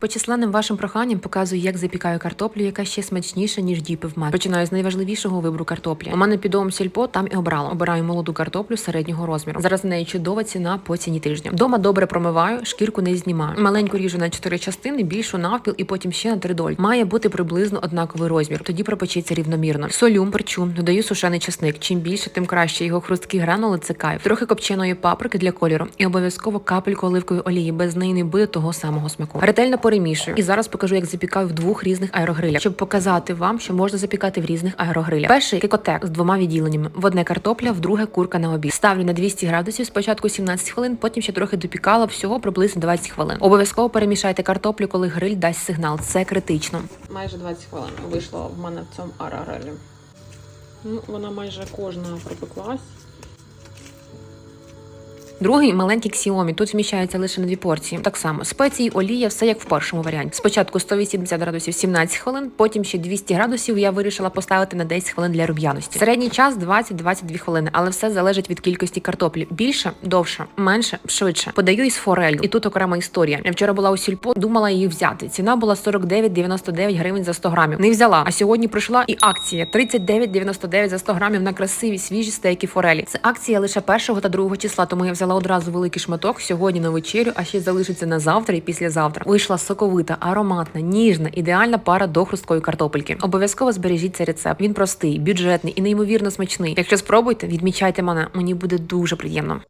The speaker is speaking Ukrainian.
По численним вашим проханням показую, як запікаю картоплю, яка ще смачніша, ніж діпи в мед. Починаю з найважливішого вибору картоплі. У мене під домом сільпо там і обрала. Обираю молоду картоплю середнього розміру. Зараз неї чудова ціна по ціні тижня. Дома добре промиваю, шкірку не знімаю. Маленьку ріжу на чотири частини, більшу навпіл і потім ще на три доль. Має бути приблизно однаковий розмір. Тоді пропечеться рівномірно. Солю, перчу, додаю сушений часник. Чим більше, тим краще. Його хрусткі гранули це кайф. Трохи копченої паприки для кольору і обов'язково капельку оливкової олії. Без неї не буде того самого смаку. Ретельно перемішую. І зараз покажу, як запікаю в двох різних аерогрилях, щоб показати вам, що можна запікати в різних аерогрилях. Перший кикотек з двома відділеннями: в одне картопля, в друге курка на обід. Ставлю на 200 градусів спочатку 17 хвилин, потім ще трохи допікала всього приблизно 20 хвилин. Обов'язково перемішайте картоплю, коли гриль дасть сигнал. Це критично. Майже 20 хвилин вийшло в мене в цьому арарелі. Ну, вона майже кожна пропеклась. Другий маленький Xiaomi. Тут вміщається лише на дві порції. Так само спеції, олія, все як в першому варіанті. Спочатку 180 градусів 17 хвилин, потім ще 200 градусів. Я вирішила поставити на 10 хвилин для рум'яності. Середній час 20-22 хвилини, але все залежить від кількості картоплі. Більше, довше, менше, швидше. Подаю із форелью. І тут окрема історія. Я вчора була у сільпо, думала її взяти. Ціна була 49,99 гривень за 100 грамів. Не взяла. А сьогодні прийшла і акція 39,99 за 100 грамів на красиві свіжі стейки форелі. Це акція лише першого та другого числа, тому я взяла одразу великий шматок сьогодні на вечерю, а ще залишиться на завтра і післязавтра. Вийшла соковита, ароматна, ніжна, ідеальна пара до хрусткої картопельки. Обов'язково збережіть цей рецепт. Він простий, бюджетний і неймовірно смачний. Якщо спробуйте, відмічайте мене. Мені буде дуже приємно.